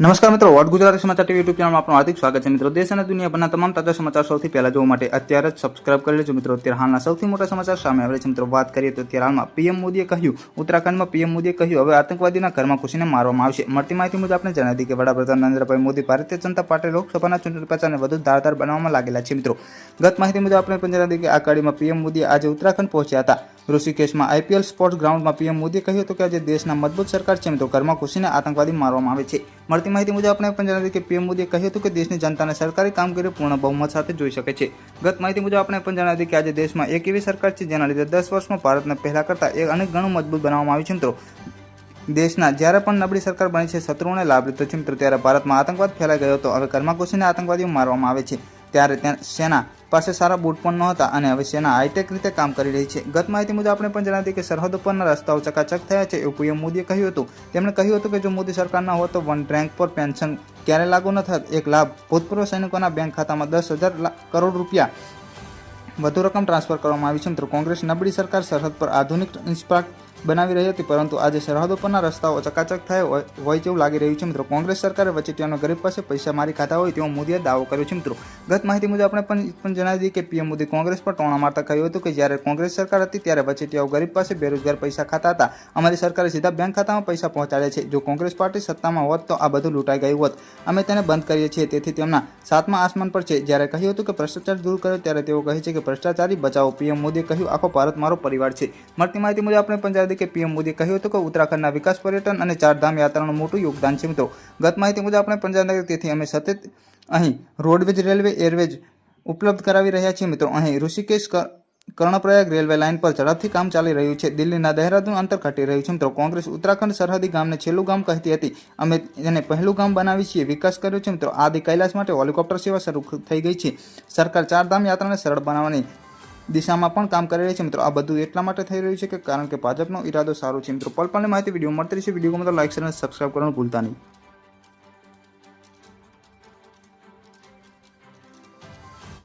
નમસ્કાર મિત્રો, વોટ ગુજરાતી સમાચાર ટીવી યુટ્યુબ ચેનલમાં આપણું હાર્દિક સ્વાગત છે. મિત્રો, દેશ અને દુનિયાભરના તમામ તાજા સમાચાર સૌથી પહેલા જોવા માટે અત્યારે જ સબસ્ક્રાઇબ કરી લેજો. મિત્રો, અત્યારે હાલના સૌથી મોટા સમાચાર સામે આવે છે. મિત્રો, વાત કરીએ તો અત્યારે હાલમાં પીએમ મોદીએ કહ્યું, ઉત્તરાખંડમાં પીએમ મોદીએ કહ્યું, હવે આતંકવાદીના ઘરમાં ઘૂસીને મારવામાં આવશે. મળતી માહિતી મુજબ આપણે જણાવી કે વડાપ્રધાન નરેન્દ્રભાઈ મોદી ભારતીય જનતા પાર્ટી લોકસભાના ચૂંટણી પ્રચારને વધુ ધારદાર બનાવવામાં લાગેલા છે. મિત્રો, ગત માહિતી મુજબ આપણે પણ જણાવી કે આ કડીમાં પીએમ મોદી આજે ઉત્તરાખંડ પહોંચ્યા હતા. ઋષિકેશમાં આઈપીએલ સ્પોર્ટ્સ ગ્રાઉન્ડમાં પીએમ મોદીએ કહ્યું હતું કે આજે દેશના મજબૂત સરકાર છે તો ઘરમાં ઘૂસીને આતંકવાદી મારવામાં આવે છે. મળતી માહિતી મુજબ આપણે પણ જણાવી કે પીએમ મોદીએ કહ્યું હતું કે દેશની જનતાને સરકારી કામગીરી પૂર્ણ બહુમત સાથે જોઈ શકે છે. ગત માહિતી મુજબ આપણે પણ જણાવી કે આજે દેશમાં એક એવી સરકાર છે જેના લીધે દસ વર્ષમાં ભારતને પહેલા કરતાં એક અનેક ગણું મજબૂત બનાવવામાં આવ્યું છે મિત્રો દેશના જ્યારે પણ નબળી સરકાર બની છે, શત્રુઓને લાભ લીધો છે મિત્રો ત્યારે ભારતમાં આતંકવાદ ફેલાઈ ગયો હતો. હવે ઘરમાં ઘૂસીને આતંકવાદીઓ મારવામાં આવે છે. ત્યારે ત્યાં સેના પાસે સારા બૂટ પણ નહોતા અને હવે સેના હાઈટેક રીતે કામ કરી રહી છે. ગત માહિતી મુજબ આપણે પણ જણાવી કે સરહદ પરના રસ્તાઓ ચકાચક થયા છે, એવું પીએમ મોદીએ કહ્યું હતું. તેમણે કહ્યું હતું કે જો મોદી સરકારના હોત તો વન રેન્ક પર પેન્શન ક્યારે લાગુ ન થત એક લાભ ભૂતપૂર્વ સૈનિકોના બેંક ખાતામાં દસ હજાર કરોડ રૂપિયા વધુ રકમ ટ્રાન્સફર કરવામાં આવી છે. મિત્રો, કોંગ્રેસ નબળી સરકાર, સરહદ પર આધુનિક ઇન્સ્પાર્ક બનાવી રહી હતી, પરંતુ આજે સરહદો પરના રસ્તાઓ ચકાચક થયા હોય હોય તેવું લાગી રહ્યું છે મિત્રો. કોંગ્રેસ સરકારે વચેટિયાનો ગરીબ પાસે પૈસા મારી ખાતા હોય તેવો મોદીએ દાવો કર્યો છે મિત્રો. ગત માહિતી મુજબ આપણે પણ જણાવી દઈએ કે પીએમ મોદી કોંગ્રેસ પર ટોણા મારતા કહ્યું હતું કે જ્યારે કોંગ્રેસ સરકાર હતી ત્યારે વચેટિયાઓ ગરીબ પાસે બેરોજગાર પૈસા ખાતા હતા. અમારી સરકારે સીધા બેંક ખાતામાં પૈસા પહોંચાડ્યા છે. જો કોંગ્રેસ પાર્ટી સત્તામાં હોત તો આ બધું લૂંટાઈ ગયું હોત. અમે તેને બંધ કરીએ છીએ. તેથી તેમના સાતમા આસમાન પર છે. જ્યારે કહ્યું હતું કે ભ્રષ્ટાચાર દૂર કર્યો, ત્યારે તેઓ કહે છે કે ભ્રષ્ટાચારી બચાવો. પીએમ મોદીએ કહ્યું, આખો ભારત મારો પરિવાર છે. મળતી માહિતી મુજબ આપણે પણ કે પીએમ મોદીએ કહ્યું હતું કે ઉત્તરાખંડના વિકાસ પર્યટન અને ચારધામ યાત્રાનું મોટું યોગદાન છે મિત્રો. ગત માહિતી મુજબ આપણે પણ તેથી અમે સતત અહીં રોડવેજ રેલવે એરવેજ ઉપલબ્ધ કરાવી રહ્યા છીએ મિત્રો. અહીં ઋષિકેશ કર્ણપ્રયાગ રેલવે લાઇન પર ઝડપથી કામ ચાલી રહ્યું છે. દિલ્હીના દહેરાદૂન અંતર ઘટી રહ્યું છે મિત્રો. કોંગ્રેસ ઉત્તરાખંડ સરહદી ગામને છેલ્લું ગામ કહેતી હતી. અમે એને પહેલું ગામ બનાવી છીએ, વિકાસ કર્યો છે મિત્રો. આદિ કૈલાસ માટે હોલિકોપ્ટર સેવા શરૂ થઈ ગઈ છે. સરકાર ચારધામ યાત્રાને સરળ બનાવવાની દિશામાં પણ કામ કરી રહી છે. મિત્રો, આ બધું એટલા માટે થઈ રહ્યું છે કે કારણ કે ભાજપનો ઈરાદો સારો છે. મિત્રો, પલ પલની માહિતી વીડિયો મળતી રહેશે. વીડિયો ગમે તો લાઇક શેર અને સબસ્ક્રાઈબ કરવાનું ભૂલતા નહીં.